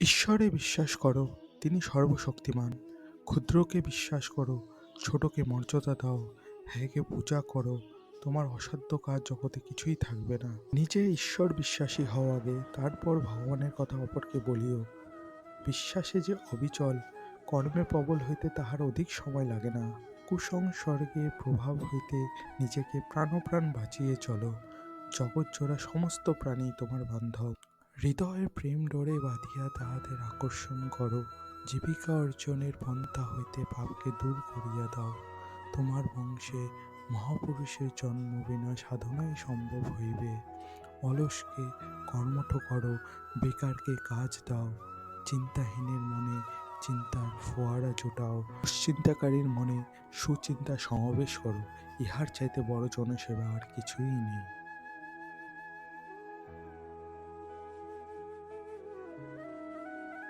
ঈশ্বরে বিশ্বাস করো, তিনি সর্বশক্তিমান। ক্ষুদ্রকে বিশ্বাস করো, ছোটকে মর্যাদা দাও, হ্যাঁকে পূজা করো, তোমার অসাধ্য কাজ জগতে কিছুই থাকবে না। নিজে ঈশ্বর বিশ্বাসী হও আগে, তারপর ভগবানের কথা অপরকে বলিও। বিশ্বাসে যে অবিচল, কর্মে প্রবল হইতে তাহার অধিক সময় লাগে না। কুসংসর্গে প্রভাব হইতে নিজেকে প্রাণপ্রাণ বাঁচিয়ে চলো। জগৎ জোড়া সমস্ত প্রাণী তোমার বান্ধব। হৃদয়ের প্রেম ডোরে বাঁধিয়া তাহাদের আকর্ষণ করো। জীবিকা অর্জনের পন্থা হইতে পাপকে দূর করিয়া দাও। তোমার বংশে মহাপুরুষের জন্ম বিনা সাধনাই সম্ভব হইবে। অলসকে কর্মঠ করো, বেকারকে কাজ দাও। চিন্তাহীনের মনে চিন্তার ফোয়ারা জোটাও। দুশ্চিন্তাকারীর মনে সুচিন্তা সমাবেশ করো। ইহার চাইতে বড় জনসেবা আর কিছুই নেই।